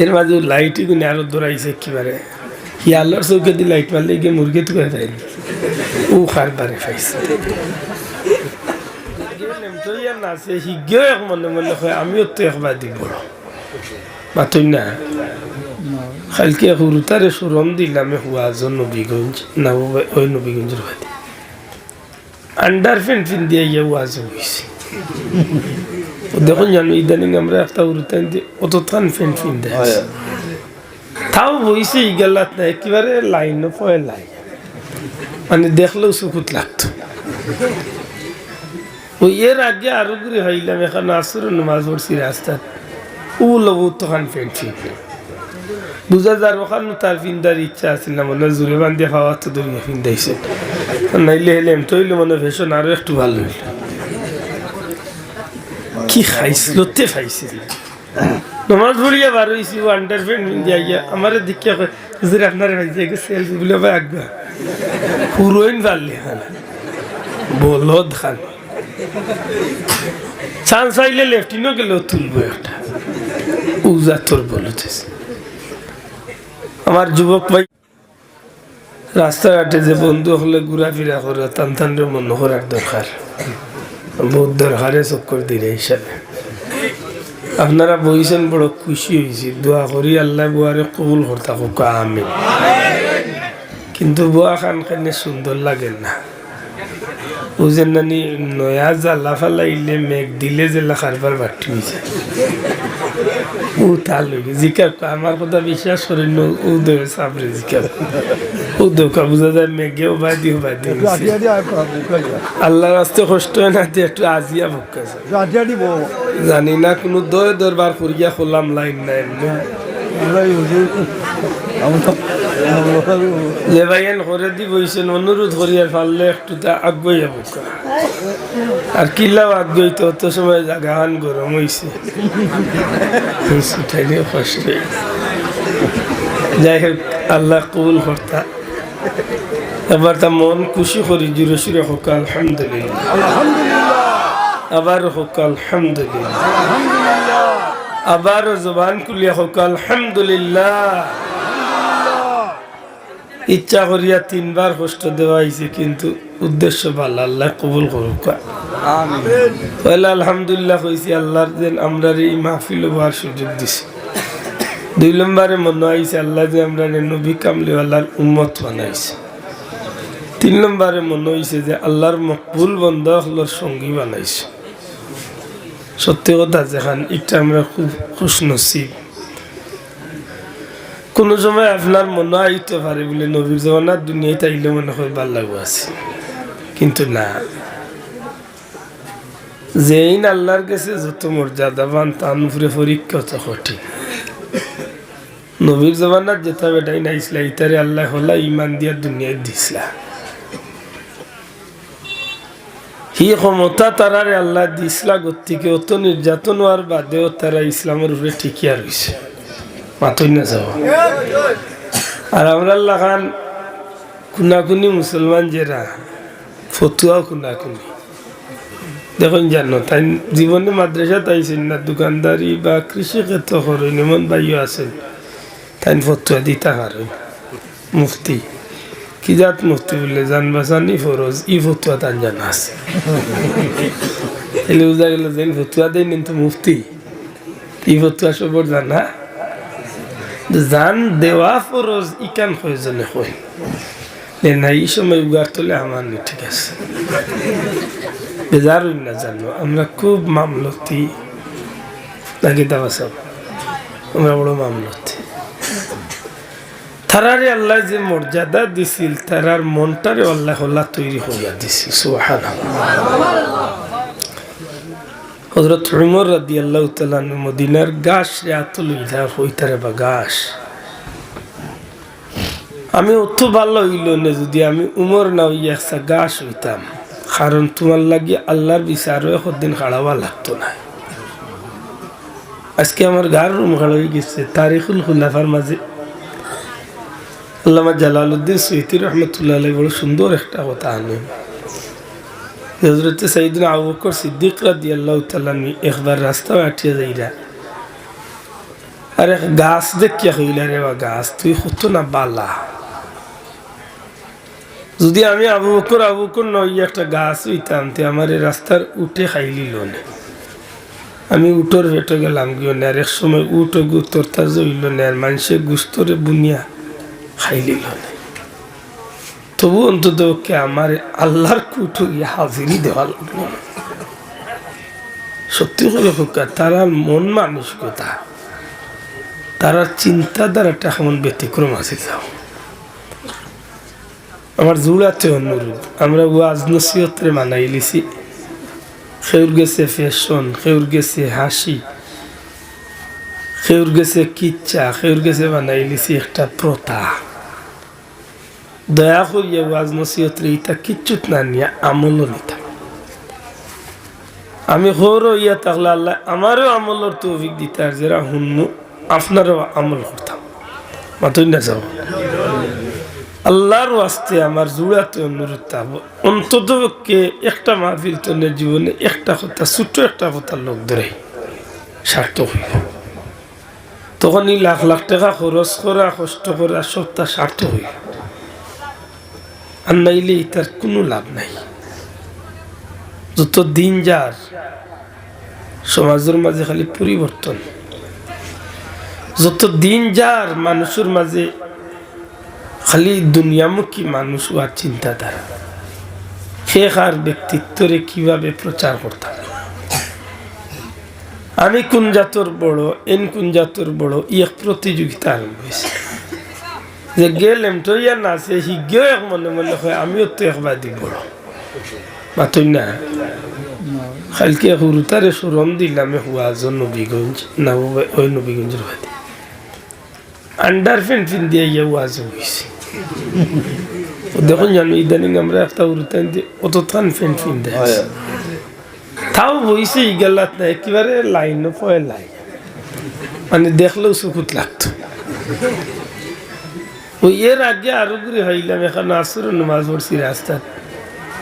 এর মাঝে লাইটই গুনে আরও দৌড়াইছে একেবারে। ইয়াল্লার চৌকে দিয়ে লাইট মারলে গিয়ে মুরগি তো করে দেয়নি ও খারবারে পাইছে। নাচে শিগেও এক মনে মনে হয় আমিও তো একবার দিব। মাতই না। কালকে সৰুতাৰে চোৰণ দিলামে হুৱাজন নবীগঞ্জ, না ওই নবীগঞ্জের বাদে। আন্ডার প্যান্ট পিন্ধি আইয়া ওয়াজ হয়েছে দেখুন জানো ইদানিং আমরা একটা উরুতান অতক্ষণ প্যান্ট পিন্ধে আছি। তাও বইছে ইগালাত না একেবারে লাইন পয়ে লাই মানে দেখলেও চকুত লাগতো ওই এর আগে আরও করে হইলাম এখন আসর নামাজ পড়ছি রাস্তাত ও লবু তখন প্যান্ট পিন্ধে বুঝা যার ওখানে তার পিন্দার ইচ্ছা আছিল না মনে হয় জোরে বান্ধে খাওয়া তো দরিয়া পিন্দাইছে নাইলে হেলে এমতো হইলে মনে হয় ভেষণ আরও একটু ভালো হইল কি খাইছিল তে খাইছিল নমাজ পড়িয়া বার হয়েছি ও আন্ডার প্যান্ট পিন্দিয়া গিয়া। আমার দিকে হুজুর, আপনার ভাইছে সেলফি বলে ভাই আগবা পুরোইন পারলে খান। বলদ খান। চান্স আইলে লেফটিনও গেলেও তুলবো একটা। উজা তোর বলতেছে আমার যুবক ভাই রাস্তাঘাটে যে বন্ধু হলে ঘোরাফেরা করে টান টানরে মনে করার দরকার। বহুত হারে চক্কর দিলে হিসাবে আপনারা বইছেন বড় খুশি হয়েছি দোয়া করি আল্লাহ বুয়ারে কবুল করতা কুকা আমি কিন্তু বুয়া খান খানে সুন্দর লাগে না। বুঝেন নানি নয়া জ্বালা ফালাইলে মেঘ দিলে জেলা খারবার বাটি হয়েছে ও তার লগে জিকার আমার কথা বিশ্বাস করেন না, ও দেবে সাবরে জিকার। ও দোকা বুঝা যায় মেঘেও বাই দিও বাই দিও রাজিয়া দিয়ে আয় করা বুকা যায় আল্লাহ রাস্তে কষ্ট হয় না একটু আজিয়া যায় জানি না কোনো দয় দরবার করিয়া খোলাম লাইন নাই যে ভাইয়েন করে দি বইছেন অনুরোধ করিয়া পারলে একটু তা ভুক্কা আর কিলাও আগুই তো অত সময় জাগাহান গরম হয়েছে কষ্ট যাই হোক আল্লাহ কবুল কর্তা। এবার তা মন খুশি করি জুড়ে সুরে হোক আলহামদুলিল্লাহ। আবার হোক আলহামদুলিল্লাহ। আবার জবান খুলিয়া হোক আলহামদুলিল্লাহ। ইচ্ছা করিয়া তিনবার কষ্ট দেওয়া হয়েছে কিন্তু উদ্দেশ্য ভালো আল্লাহ কবুল করুক পয়লা আলহামদুলিল্লাহ কইছি আল্লাহর যেন আমরা এই মাহফিল হওয়ার সুযোগ দিছি। দুই নম্বরে মনে হয়েছে আল্লাহ যে আমরা নবী কামলিওয়ালার উম্মত বানাইছে। তিন নম্বরে মনে হয়েছে যে আল্লাহর মকবুল বন্ধ হলোর সঙ্গী বানাইছে। সত্যি কথা যেখান এটা আমরা খুব খুশ নসিব কোনো সময় আপনার মনে আইতে পারে বলে নবীর জমানার দুনিয়ায় তাইলে মনে হয় ভালো লাগু আছে। কিন্তু না। যেইন আল্লাহর কাছে যত মর্যাদাবান তান উপরে পরীক্ষা তো কঠিন। নবীর জমানার যেটা বেটাই নাইছিলা ইতারে আল্লাহ হলা ইমান দিয়া দুনিয়ায় দিছিলা হি ক্ষমতা তারারে আল্লাহ দিছিলা গতিকে অত নির্যাতন হওয়ার বাদেও তারা ইসলামের উপরে ঠিকিয়া রয়েছে মাতই না যাব আর আমরা আল্লাহ খান কুনাকুনি মুসলমান যেরা, ফতুয়াও কুনাকুনি দেখুন জানো, তাই জীবনে মাদ্রাসা তাইছেন না দোকানদারি বা কৃষি ক্ষেত্র করেন, এমন বাইও আছেন, তাই ফতুয়া দিতা পারেন মুফতি, কি জাত মুফতি বললে, জানি ফরজ, ই ফতুয়া তান জানা আছে। এলে বুঝা গেল যে ফতুয়া দেন কিন্তু মুফতি, ই ফতুয়া সবর জানা? জান দেওয়া ফরজ ইকান প্রয়োজনে হয় না এই সময় উগার তোলে আমার ঠিক আছে বেজার না জানো আমরা খুব মামলতি নাকি দাবা সব আমরা বড় মামলতি তারারে আল্লাহ যে মর্যাদা দিছিল তারার মনটারে আল্লাহ হল্লা তৈরি হইয়া দিছিল সুহান হজরত উমর রাদি আল্লাহ মদিনার গাছ রে আতল ইধা হইতারে বা গাছ। আমি অত ভালো হইল না যদি আমি উমর না হইয়া গাছ হইতাম। কারণ তোমার লাগি আল্লাহর বিচারও একদিন খাড়াবা লাগতো না। আজকে আমার গার রুম খাড়া হয়ে গেছে, তারিখুল খুলাফার মাঝে। আল্লামা জালালউদ্দিন সৈতি রহমতুল্লাহ বড় সুন্দর একটা কথা আনেন হজরত সঈদিন আবু বকর সিদ্দিক একবার রাস্তা আটিয়ে যাইরা, আরে গাছ দেখিয়া হইলা রে বা গাছ, তুই হতো না বালা। যদি আমি আবু বকর আবু বকর নই, একটা গাছ হইতাম, তে আমার রাস্তার উঠে খাইলিল না আমি উটোর ভেটে গেলাম গিয়ে না এক সময় উটো গুতর তার জইল না, আর মানুষের গুস্তরে বুনিয়া খাইলিল না তবু অন্তত কে আমার আল্লাহর গিয়ে হাজিরি দেওয়া লাগল। সত্যি করে হোক তারা মন মানসিকতা, তারা চিন্তাধারাটা এমন ব্যতিক্রম আছে যাও আমার জুড়াতে অনুরোধ, আমরা ওয়াজ নসিহতরে মানাই লিছি। খেউর গেছে ফ্যাশন খেউর গেছে হাসি, খেউর গেছে কিচ্ছা, খেউর গেছে বানাই লিছি একটা প্রথা। দয়া করিয়া ওয়াজ নসিহতরে ইটা কিচ্ছুত না নিয়ে আমলও নিতাম আমি হর ইয়া তাহলে আল্লাহ আমারও আমলের তৌফিক দিতে, আর যারা হুন্নু আপনারও আমল করতাম। মাতুই না যাও। আল্লাহর ওয়াস্তে আমার জুড়াতে অনুরোধ থাকব, অন্তত কে একটা মাহফিল তনের জীবনে একটা কথা, ছোট্ট একটা কথা লোক ধরে, সার্থক হইল তখন এই লাখ লাখ টাকা খরচ করা, কষ্ট করা, সবটা সার্থক হইল আর নাইলে তার কোনো লাভ নাই। যত দিন যার, সমাজের মাঝে খালি পরিবর্তন। যত দিন যার, মানুষের মাঝে খালি দুনিয়ামুখী মানুষ আর চিন্তাধারা। সে আর ব্যক্তিত্বরে কীভাবে প্রচার করতাম আমি কোন জাতর বড়, এন কোন জাতর বড় এক প্রতিযোগিতা আরম্ভ হয়েছে। যে গেলেম তো ইয়া না সে হিগেও এক মনে মনে হয় আমিও তো একবার দি বড় মাতই না? কালকে হুরুতারে সুরম দিলাম হুয়াজ নবীগঞ্জ না ওই নবীগঞ্জের বাদে। আন্ডার ফ্যান ফিন দিয়ে ইয়ে ওয়াজ হয়েছে দেখুন জানো ইদানিং আমরা একটা উরুতান দিয়ে অত থান ফ্যান ফিন দেয়। তাও বইছে ইগালাত না একেবারে লাইন পয় লাই মানে দেখলেও চকুত লাগতো। ওই এর আগে আরও ঘুরে হইলাম এখন আসর নমাজ পড়ছি রাস্তাত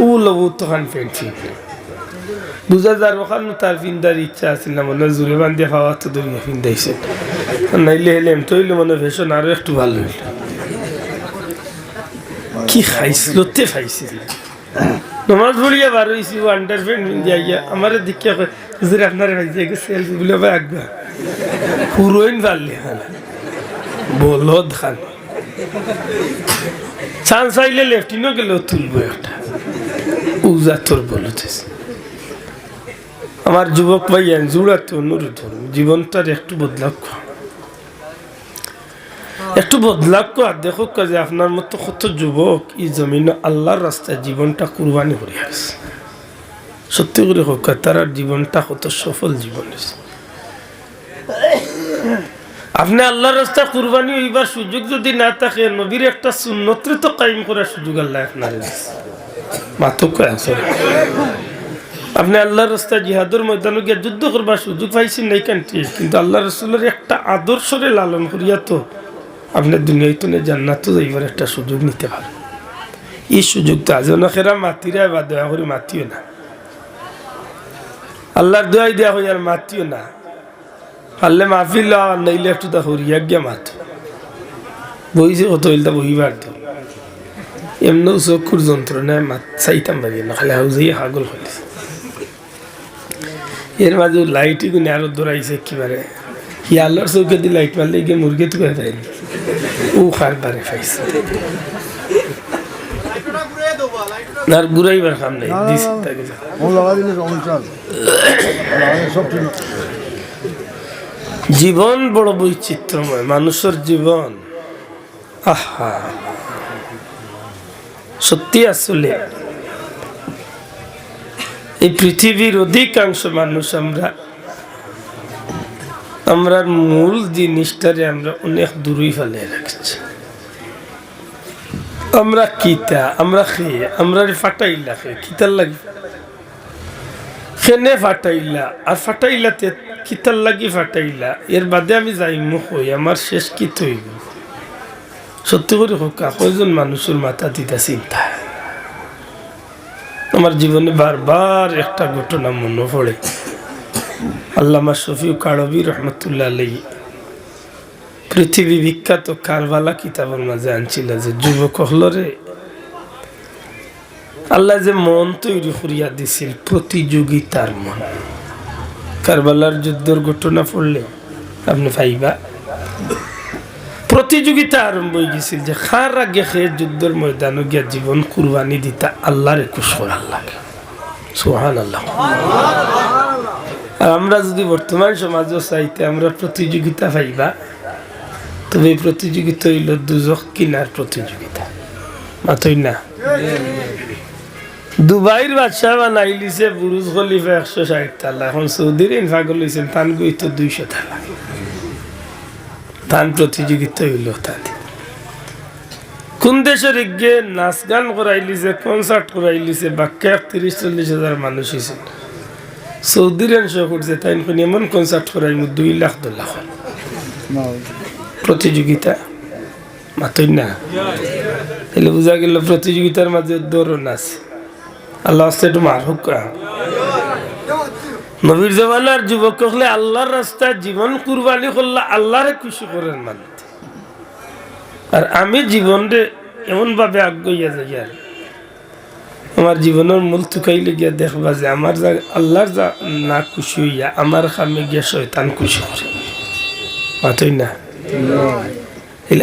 ও লবু তখন ফ্যান ফিন বুঝা যার ওখানে তার ফিন্দার ইচ্ছা আছিল না মনে জোরে বান্ধিয়ে খাওয়া তো দরিয়া ফিন্দাইছে নাইলে হেলেম তৈলে মনে ভেষণ আরও একটু ভালো হইল কি খাইছিল তে খাইছিল নমাজ পড়িয়া বার হয়েছি ও আন্ডার প্যান্ট পিন্দিয়া গিয়া আমার দিকে হুজুর আপনার ভাইছে সেলফি বলে ভাই আগবা পুরোইন পারলে খান বলদ খান চান্স আইলে লেফটিনও গেলেও তুলবো একটা। উজা তোর বলতেছে। আমার যুবক ভাই জুড়াতে অনুরোধ জীবনটার একটু বদলাক একটু বদলাক আর দেখো যে আপনার মতো কত যুবক এই জমিন আল্লাহর রাস্তায় জীবনটা কুরবানি করে আসছে। সত্যি করে হোক তার জীবনটা কত সফল জীবন আপনি আল্লাহর রাস্তা কুরবানি হইবার সুযোগ যদি না থাকে, নবীর একটা সুন্নত্রে তো কায়েম করার সুযোগ আল্লাহ আপনার আপনি আল্লাহর রাস্তা জিহাদুর ময়দানে গিয়ে যুদ্ধ করবার সুযোগ পাইছেন নাই কেন? ঠিক কিন্তু আল্লাহ রসুলের একটা আদর্শরে লালন করিয়া তো আপনার দুনিয়ায় তো জান্নাত যাইবার একটা সুযোগ নিতে পারেন। এই সুযোগ তো আজ খেরা মাতিরা বা দয়া করে মাতিও না। আল্লাহর দোয়াই দেওয়া হই আর মাতিও না। পারলে মাহফিল নাইলে একটু তা হরিয়া গিয়া মাত। বইছে কত হইলতা বহিবার তো এমনিও চকুর যন্ত্রণায় মাত চাইতাম বাড়ি না খালি হাউজাই হাগল হয়েছে এর মাঝে লাইট গুনে আরও দৌড়াইছে একেবারে হিয়ালোর চৌকে দিয়ে লাইট মারলে গিয়ে মুরগি তো করে দেয়নি ও খার বারে পাইছে আর ঘুরাইবার কাম নেই দিছে তাকে যা। ও লাগা দিলে সমস্যা আছে লাগালে সব ঠিক জীবন বড় বৈচিত্র্যময়, মানুষের জীবন। আহা। সত্যি আসলে, এই পৃথিবীর অধিকাংশ মানুষ আমরা আমরা মূল জিনিসটারে আমরা অনেক দূরই ফেলে রাখছি। আমরা কিতা, আমরা খেয়ে আমরা ফাটাইলা খেয়ে কিতার লাগে। খেনে ফাটাইলা আর ফাটাইলাতে কিতার লাগি ফাটাইলা এর বাদে আমি যাই মুখ হই, আমার শেষ কি হইব সত্যি করে হোক, কয়জন মানুষের মাথা দিতা চিন্তা? আমার জীবনে বারবার একটা ঘটনা মনে পড়ে। আল্লামা শফিউ কাড়বি রহমতুল্লাহ আলাই পৃথিবী বিখ্যাত কারবালা কিতাবের মাঝে আনছিল যে, যুবক হলরে আল্লাহ যে মন তৈরি করিয়া দিছিল প্রতিযোগিতার মন। কারবালার যুদ্ধের ঘটনা পড়লে আপনি পাইবা। প্রতিযোগিতা আরম্ভ হয়ে গেছিল যে খার আগে খেয়ে যুদ্ধের ময়দানে গিয়া জীবন কুরবানি দিতা আল্লাহর একুশ আল্লাহ সোহান আল্লাহ আর আমরা যদি বর্তমান সমাজও চাইতে আমরা প্রতিযোগিতা পাইবা, তবে প্রতিযোগিতা হইল দুজক কিনার প্রতিযোগিতা। মাতই না? দুবাইর বাদশাহ বানাইলিছে বুরুজ খলিফা একশো ষাট তালা। এখন সৌদির ইনফাগল হয়েছেন তান গই তো দুইশো তালা। তান প্রতিযোগিতা হইল তাতে। কোন দেশের গিয়ে নাচ গান করাইলিছে কনসার্ট করাইলিছে বাক্যা তিরিশ চল্লিশ হাজার মানুষ হয়েছিল সৌদির অংশ করছে তাই এমন কনসার্ট করাইমু দুই লাখ দু লাখ প্রতিযোগিতা মাতই না। তাহলে বোঝা গেল প্রতিযোগিতার মাঝে দৌড়ন আছে আল্লাহ একটু মার হোক নবীর জমানার যুবক হলে আল্লাহর রাস্তায় জীবন কুরবানি করলে আল্লাহরে খুশি করেন মানুষ আর আমি জীবনরে এমন ভাবে আগ্রহিয়া যাই আর। আমার জীবনের মূল তুকাইলে গিয়া দেখবা যে আমার যা- আল্লাহর যা না খুশি হইয়া আমার খামে গিয়া শয়তান খুশি করে। মাতই না?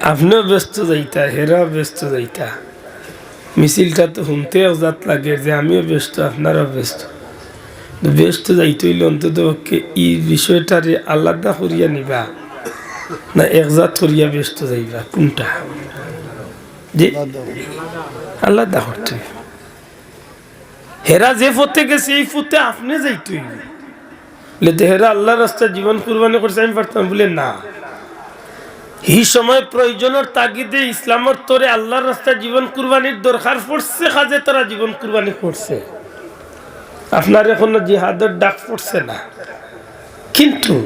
আপনিও ব্যস্ত যাইতা হেরাও ব্যস্ত যাইতা। মিছিলটা তো শুনতে অজাত লাগে যে আমিও ব্যস্ত, আপনারাও ব্যস্ত। ব্যস্ত যাইতে হইলে অন্তত এই বিষয়টারে আলাদা করিয়া নিবা, না একজাত করিয়া ব্যস্ত যাইবা, কোনটা? যে আলাদা করতে। হেরা যে পথে গেছে, এই পথে আপনি যাইতে হইবে হেরা আল্লাহ রাস্তায় জীবন কুরবানি করছে, আমি পারতাম। বলে না। এই সময় প্রয়োজনের তাগিদে ইসলামের তোরে আল্লাহর রাস্তায় জীবন কুরবানির দরকার পড়ছে, কাজে তারা জীবন কুরবানি করছে। আপনার এখনও জিহাদের ডাক পড়ছে না। কিন্তু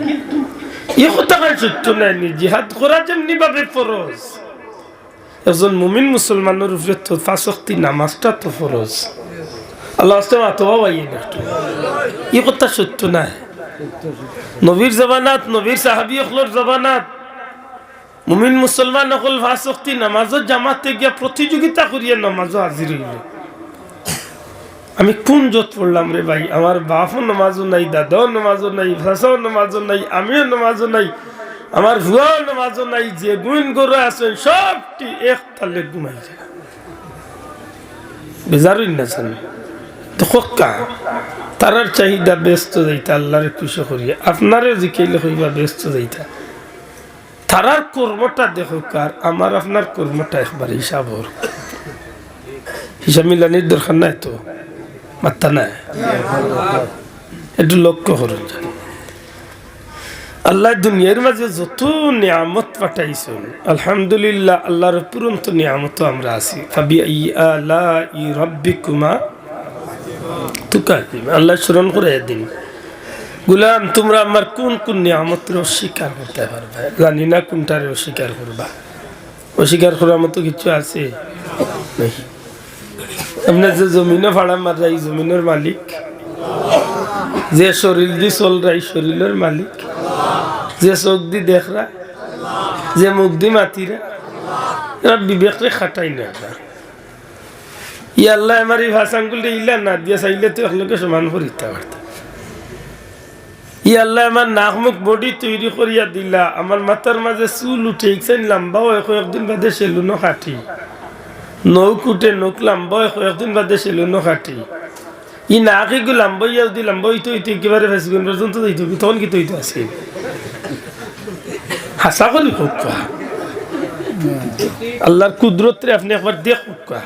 জিহাদ নামাজটা তো আল্লাহ কথা নাই। জবানাত নবীর সাহাবি জবানাত মুমিন মুসলমান অকল ভাসক্তি, নামাজও জামাতে গিয়া প্রতিযোগিতা করিয়া নামাজও হাজির হইল। আমি কোন জোত পড়লাম রে ভাই? আমার বাপও নামাজও নাই, দাদাও নামাজও নাই ভাষাও নামাজও নাই, আমিও নামাজও নাই, আমার ভুয়াও নামাজও নাই, যে গুণ গরু আছেন সবটি এক তালে ঘুমাই যায়। বেজারই না জানি? তো খোকা, তারার চাহিদা ব্যস্ত যাইতা, আল্লাহরে খুশি করিয়া, আপনারে জিকাইলে হইবা ব্যস্ত যাইতা। তারার কর্মটা দেখো কার আমার আপনার কর্মটা একবার হিসাব ওর হিসাব মিলানির দরকার নাই তো? মাত্তা নাই? একটু লক্ষ্য করুন। আল্লাহ দুনিয়ার মাঝে যত নিয়ামত পাঠাইছেন, আলহামদুলিল্লাহ আল্লাহর পুরন্ত নিয়ামত আমরা আছি। ফাবি আই আলা ই রব্বিকুমা তুকাকিম আল্লাহ স্মরণ করে দিন। গুলাম, তোমরা আমার কোন কোন নিয়ামতের অস্বীকার করতে পারবে? জানি না কোনটারে অস্বীকার করবা। অস্বীকার করার মতো কিছু আছে? আপনার যে জমিনে ভাড়া মারা এই জমিনের মালিক। যে শরীর দি চল রা, এই শরীরের মালিক। যে চোখ দি দেখরা যে মুখ দি মাতিরা এরা বিবেকরে খাটাই না এবার। ই আল্লাহ আমার এই ভাষাঙ্গুলি ইলা না দিয়া চাইলে তো একলোকে সমান করিতে পারতাম। ই আল্লাহ, আমার নাক মুখ বডি তৈরি করিয়া দিলা। আমার মাথার মাঝে চুল উঠে ইকসাইন লম্বা হয় কয়েকদিন বাদে সেলুনো কাটি নৌক উঠে নৌক লম্বা হয় কয়েকদিন বাদে সেলুনো কাটি ই নাকি গু লম্বা ইয়া যদি লম্বা হইতো হইতো একেবারে ফেসগুন পর্যন্ত হইতো তখন কি তৈতো আছে? হাসা করি হোক কোয়া আল্লাহর কুদরতরে আপনি একবার দেখ যে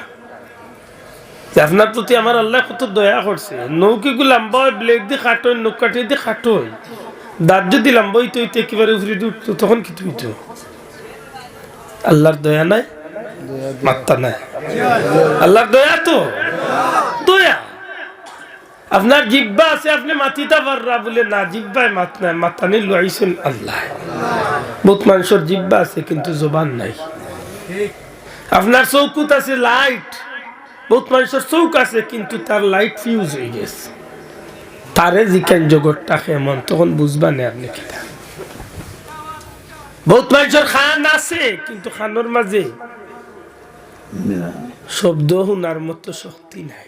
আপনার প্রতি আমার আল্লাহ কত দয়া করছে নৌকিগু লম্বা হয় ব্লেড দিয়ে কাটো নৌক কাটিয়ে দিয়ে কাটো দাঁত যদি লম্বা হইতো হইতো একেবারে উফরে উঠতো, তখন কি হইতো? আল্লাহর দয়া নাই? মাত্তা নাই। আল্লাহর দয়া তো? দয়া। আপনার জিব্বা আছে, আপনি মাতিতে পাররা বলে, না, জিব্বায় মাত নাই মাতানি লইছেন আল্লাহ। বহুত মানুষের জিব্বা আছে, কিন্তু জবান নাই। আপনার চৌকুত আছে, লাইট। বহুত মানুষের চৌক আছে কিন্তু তার লাইট ফিউজ হয়ে গেছে। তারে জিকেন জগৎটা মন তখন বুঝবা না আপনি কিনা বহুত মানুষের খান আছে কিন্তু খানোর মাঝে শব্দ শুনার মতো শক্তি নাই।